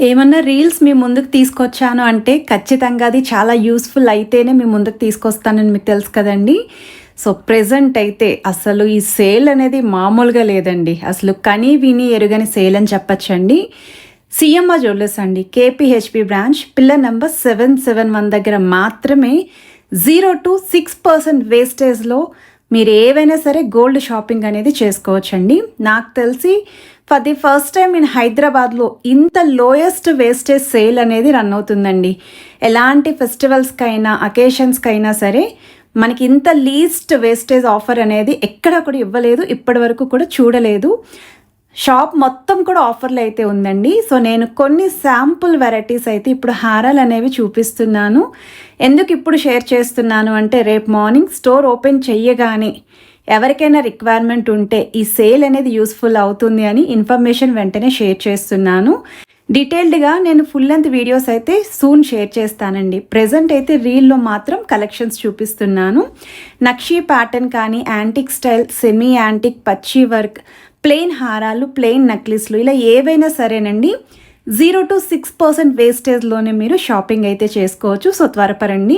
ఏమన్నా రీల్స్ మీ ముందుకు తీసుకొచ్చాను అంటే ఖచ్చితంగా అది చాలా యూస్ఫుల్ అయితేనే మీ ముందుకు తీసుకొస్తానని మీకు తెలుసు కదండి. సో ప్రెజెంట్ అయితే అసలు ఈ సేల్ అనేది మామూలుగా లేదండి. అసలు కని విని ఎరుగని సేల్ అని చెప్పచ్చండి. సిఎంఆర్ జ్యువెలర్స్ అండి. KPHB branch pillar number seven seven one దగ్గర మాత్రమే జీరో టు సిక్స్ పర్సెంట్ వేస్టేజ్లో మీరు ఏవైనా సరే గోల్డ్ షాపింగ్ అనేది చేసుకోవచ్చండి. నాకు తెలిసి for the first time in హైదరాబాద్లో ఇంత లోయెస్ట్ వేస్టేజ్ సేల్ అనేది రన్ అవుతుందండి. ఎలాంటి ఫెస్టివల్స్కైనా అకేషన్స్కైనా సరే మనకి ఇంత లీస్ట్ వేస్టేజ్ ఆఫర్ అనేది ఎక్కడ కూడా ఇవ్వలేదు ఇప్పటి వరకు కూడా చూడలేదు. షాప్ మొత్తం కూడా ఆఫర్లు అయితే ఉందండి. సో నేను కొన్ని శాంపుల్ వెరైటీస్ అయితే ఇప్పుడు హారాలు అనేవి చూపిస్తున్నాను. ఎందుకు ఇప్పుడు షేర్ చేస్తున్నాను అంటే రేపు మార్నింగ్ స్టోర్ ఓపెన్ చెయ్యగానే ఎవరికైనా రిక్వైర్మెంట్ ఉంటే ఈ సేల్ అనేది యూస్ఫుల్ అవుతుంది అని ఇన్ఫర్మేషన్ వెంటనే షేర్ చేస్తున్నాను. డీటెయిల్డ్గా నేను ఫుల్ లెంత్ వీడియోస్ అయితే సూన్ షేర్ చేస్తానండి. ప్రజెంట్ అయితే రీల్లో మాత్రం కలెక్షన్స్ చూపిస్తున్నాను. నక్షీ ప్యాటర్న్ కానీ యాంటిక్ స్టైల్ సెమీ యాంటిక్ పచ్చి వర్క్ ప్లెయిన్ హారాలు ప్లెయిన్ నెక్లెస్లు ఇలా ఏవైనా సరేనండి. జీరో టు సిక్స్ పర్సెంట్ వేస్టేజ్లోనే మీరు షాపింగ్ అయితే చేసుకోవచ్చు. సో త్వరపరండి.